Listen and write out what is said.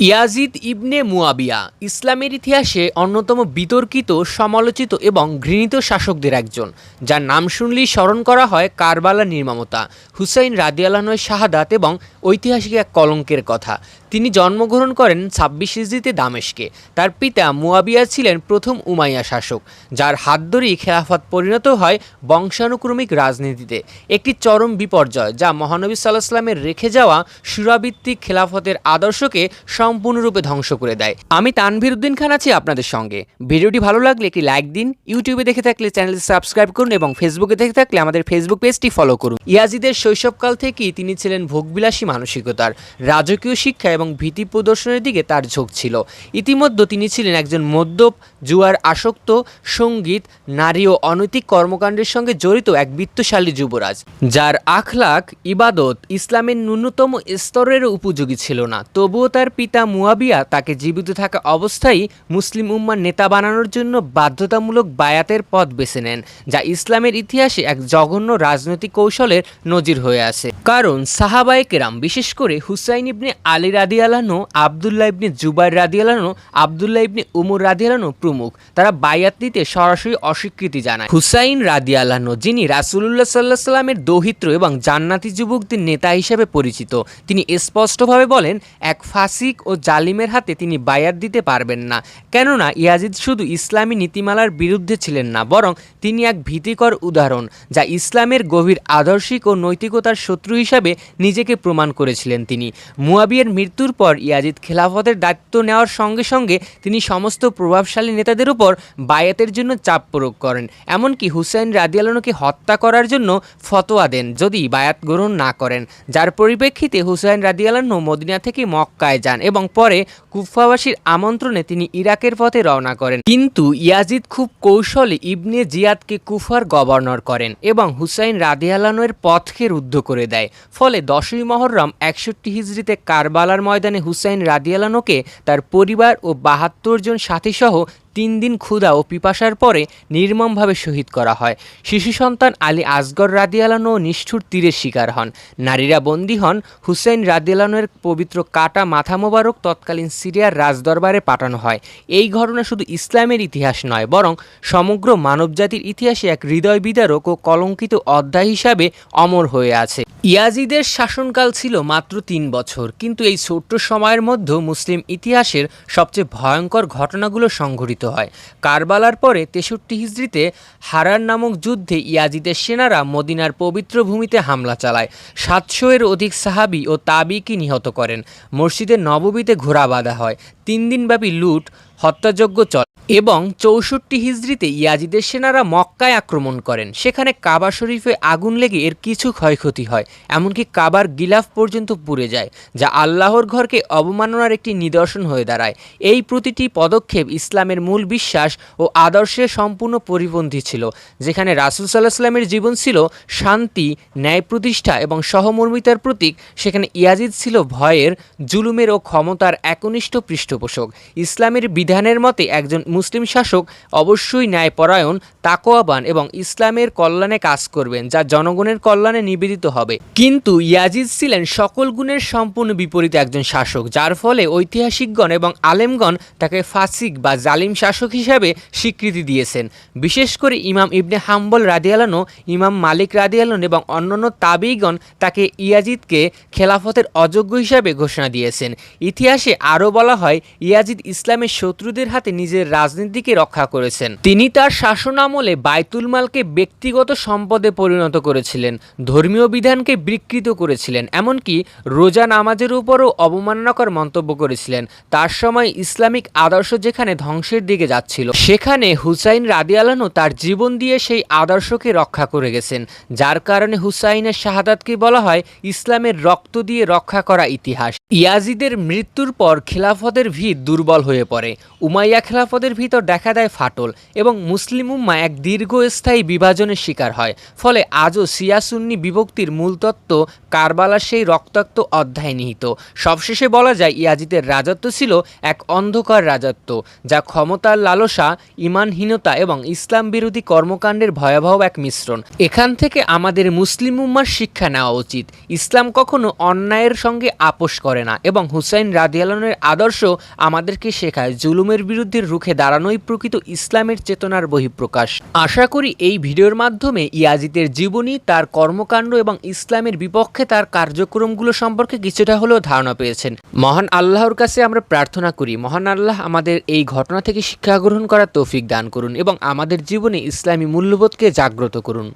Yazid ইবনে মুয়াবিয়া, ইসলামের ইতিহাসে অন্যতম বিতর্কিত, সমালোচিত এবং ঘৃণিত শাসকদের একজন, যার নাম শুনলেই স্মরণ করা হয় কারবালা নির্মমতা, হুসাইন রাদিয়ালানয় শাহাদাত এবং ঐতিহাসিক এক কলঙ্কের কথা। তিনি জন্মগ্রহণ করেন ছাব্বিশ ইজরিতে দামেশকে। তার পিতা মুয়াবিয়া ছিলেন প্রথম উমাইয়া শাসক, যার হাত ধরেই খেলাফত পরিণত হয় বংশানুক্রমিক রাজনীতিতে। একটি চরম বিপর্যয়, যা মহানবী সাল্লাহ রেখে যাওয়া সুরাভিত্তিক খেলাফতের আদর্শকে সম্পূর্ণরূপে ধ্বংস করে দেয়। আমি তানভীর উদ্দিন খান আছি আপনাদের সঙ্গে। ভিডিওটি ভালো লাগলে একটি লাইক দিন। ইউটিউবে দেখে থাকলে চ্যানেলটি সাবস্ক্রাইব করুন এবং ফেসবুকে দেখে থাকলে আমাদের ফেসবুক পেজটি ফলো করুন। ইয়াজিদের শৈশবকাল থেকেই তিনি ছিলেন ভোগবিলাসী মানসিকতার। রাজকীয় শিক্ষা এবং ভীতি প্রদর্শনের দিকে তার ঝোঁক ছিল। ইতিমধ্যে তিনি ছিলেন একজন মদ্যপ জুয়ার আসক্ত, সংগীত, নারী ও অনৈতিক কর্মকাণ্ডের সঙ্গে জড়িত এক বিত্তশালী যুবরাজ। যার আখলাক ইবাদত ইসলামের ন্যূনতম স্তরের উপযোগী ছিল না। তবুও তার পিতা মুয়াবিয়া তাকে জীবিত থাকা অবস্থায় মুসলিম উম্মার নেতা বানানোর জন্য বাধ্যতামূলক বায়াতের পথ বেছে নেন, যা ইসলামের ইতিহাসে এক জঘন্য রাজনৈতিক কৌশলের নজির হয়ে আছে। কারণ সাহাবায়ে কেরাম, বিশেষ করে হুসাইন ইবনে আলী রাদি আলানো আবদুল্লাহ ইবনে জুবাইর রাদিয়ালানো আবদুল্লাহ ইবনে উমর রাদিয়ালানো আলানো প্রমুখ তারা বায়াত দিতে সরাসরি অস্বীকৃতি জানায়। হুসাইন রাদি আলানো যিনি রাসুলুল্লাহ সাল্লাহ সাল্লামের দৌহিত্র এবং জান্নাতি যুবকদের নেতা হিসেবে পরিচিত, তিনি স্পষ্টভাবে বলেন, এক ফাসিক ও জালিমের হাতে তিনি বায়াত দিতে পারবেন না, কেননা ইয়াজিদ শুধু ইসলামী নীতিমালার বিরুদ্ধে ছিলেন না, বরং তিনি এক ভীতিকর উদাহরণ, যা ইসলামের গভীর আদর্শিক ও নৈতিকতার শত্রু হিসাবে নিজেকে প্রমাণ করেছিলেন তিনি। মুয়াবিয়ের মৃত্যুর পর ইয়াজিদ খেলাফতের দায়িত্ব নেওয়ার সঙ্গে সঙ্গে তিনি সমস্ত প্রভাবশালী নেতাদের উপর বায়াতের জন্য চাপ প্রয়োগ করেন। এমনকি হুসাইন রাদিয়ালনকে হত্যা করার জন্য ফতোয়া দেন যদি বায়াত গ্রহণ না করেন। যার পরিপ্রেক্ষিতে হুসাইন রাদিয়ালান্ন মদিনা থেকে মক্কায় যান এবং পরে কুফাবাসীর আমন্ত্রণে তিনি ইরাকের পথে রওনা করেন। কিন্তু ইয়াজিদ খুব কৌশলে ইবনে জিয়াদকে কুফার গভর্নর করেন এবং হুসাইন রাদিয়ালানোর পথকে রুদ্ধ করে দেয়। ফলে দশই মহরম একষট্টি হিজড়িতে কারবালার ময়দানে হুসাইন রাদিয়ালানোকে তার পরিবার ও বাহাত্তর জন সাথীসহ তিন দিন ক্ষুধা ও পিপাসার পরে নির্মমভাবে শহীদ করা হয়। শিশু সন্তান আলী আসগর রাদিয়ালানো নিষ্ঠুর তীরের শিকার হন। নারীরা বন্দী হন। হুসেইন রাদিয়ালানোর পবিত্র কাটা মাথা মোবারক তৎকালীন সিরিয়ার রাজদরবারে পাঠানো হয়। এই ঘটনা শুধু ইসলামের ইতিহাস নয়, বরং সমগ্র মানবজাতির ইতিহাসে এক হৃদয় বিদারক ও কলঙ্কিত অধ্যায় হিসাবে অমর হয়ে আছে। ইয়াজিদের শাসনকাল ছিল মাত্র তিন বছর, কিন্তু এই ছোট্ট সময়ের মধ্যে মুসলিম ইতিহাসের সবচেয়ে ভয়ঙ্কর ঘটনাগুলো সংঘটিত হয়। কারবালার পরে তেষট্টি হিজড়িতে হারার নামক যুদ্ধে ইয়াজিদের সেনারা মদিনার পবিত্র ভূমিতে হামলা চালায়। সাতশো এর অধিক সাহাবি ও তাবিকি নিহত করেন। মসজিদের নববীতে ঘোরা বাঁধা হয়। তিন দিনব্যাপী লুট, হত্যাযজ্ঞ চলে। এবং চৌষট্টি হিজড়িতে ইয়াজিদের সেনারা মক্কায় আক্রমণ করেন। সেখানে কাবা শরীফে আগুন লেগে এর কিছু ক্ষয়ক্ষতি হয়, এমনকি কাবার গিলাফ পর্যন্ত পুড়ে যায়, যা আল্লাহর ঘরকে অবমাননার একটি নিদর্শন হয়ে দাঁড়ায়। এই প্রতিটি পদক্ষেপ ইসলামের মূল বিশ্বাস ও আদর্শের সম্পূর্ণ পরিপন্থী ছিল, যেখানে রাসুল সাল্লাহ সাল্লামের জীবন ছিল শান্তি, ন্যায় প্রতিষ্ঠা এবং সহমর্মিতার প্রতীক। সেখানে ইয়াজিদ ছিল ভয়ের, জুলুমের ও ক্ষমতার একনিষ্ঠ পৃষ্ঠপোষক। ইসলামের বিধানের মতে একজন মুসলিম শাসক অবশ্যই ন্যায়পরায়ণ তাকোয়াবান এবং ইসলামের কল্যাণে কাজ করবেন, যা জনগণের কল্যাণে নিবেদিত হবে। কিন্তু ইয়াজিদ ছিলেন সকল গুণের সম্পূর্ণ বিপরীত একজন শাসক, যার ফলে ঐতিহাসিকগণ এবং আলেমগণ তাকে ফাসিক বা জালিম শাসক হিসাবে স্বীকৃতি দিয়েছেন। বিশেষ করে ইমাম ইবনে হাম্বল রাদিয়ালানো ইমাম মালিক রাদিয়ালান এবং অন্যান্য তাবেইগণ তাকে ইয়াজিদকে খেলাফতের অযোগ্য হিসাবে ঘোষণা দিয়েছেন। ইতিহাসে আরও বলা হয়, ইয়াজিদ ইসলামের শত্রুদের হাতে নিজের রাজনীতিকে রক্ষা করেছেন। তিনি তার শাসন আমলে বাইতুল মালকে ব্যক্তিগত সম্পদে পরিণত করেছিলেন, ধর্মীয় বিধানকে বিকৃত করেছিলেন, এমনকি রোজা নামাজের উপরও অবমাননাকর মন্তব্য করেছিলেন। তার সময় ইসলামিক আদর্শ যেখানে ধ্বংসের দিকে যাচ্ছিল, সেখানে হুসাইন রাদিয়ালানো তার জীবন দিয়ে সেই আদর্শকে রক্ষা করে গেছেন, যার কারণে হুসাইনের শাহাদাতকে বলা হয় ইসলামের রক্ত দিয়ে রক্ষা করা ইতিহাস। ইয়াজিদের মৃত্যুর পর খিলাফতের ভিত দুর্বল হয়ে পড়ে। উমাইয়া খেলাফতের ভিতর দেখা দেয় ফাটল এবং মুসলিম উম্মা এক দীর্ঘস্থায়ী বিভাজনের শিকার হয়। ফলে আজও সিয়াসুন্নি বিভক্তির মূল তত্ত্ব কারবালার সেই রক্তাক্ত অধ্যায় নিহিত। সবশেষে বলা যায়, ইয়াজিদের রাজত্ব ছিল এক অন্ধকার রাজত্ব, যা ক্ষমতার লালসা, ইমানহীনতা এবং ইসলাম বিরোধী কর্মকাণ্ডের ভয়াবহ এক মিশ্রণ। এখান থেকে আমাদের মুসলিম উম্মার শিক্ষা নেওয়া উচিত। ইসলাম কখনো অন্যায়ের সঙ্গে আপোষ করে না এবং হুসাইন রাদিয়ালনের আদর্শ আমাদেরকে শেখায়, জুলুমের বিরুদ্ধে রুখে দাঁড়ানোই প্রকৃত ইসলামের চেতনার বহিঃপ্রকাশ। আশা করি এই ভিডিওর মাধ্যমে ইয়াজিদের জীবনী, তার কর্মকাণ্ড এবং ইসলামের বিপক্ষে তার কার্যক্রমগুলো সম্পর্কে কিছুটা হলেও ধারণা পেয়েছেন। মহান আল্লাহর কাছে আমরা প্রার্থনা করি, মহান আল্লাহ আমাদের এই ঘটনা থেকে শিক্ষা গ্রহণ করার তৌফিক দান করুন এবং আমাদের জীবনে ইসলামী মূল্যবোধকে জাগ্রত করুন।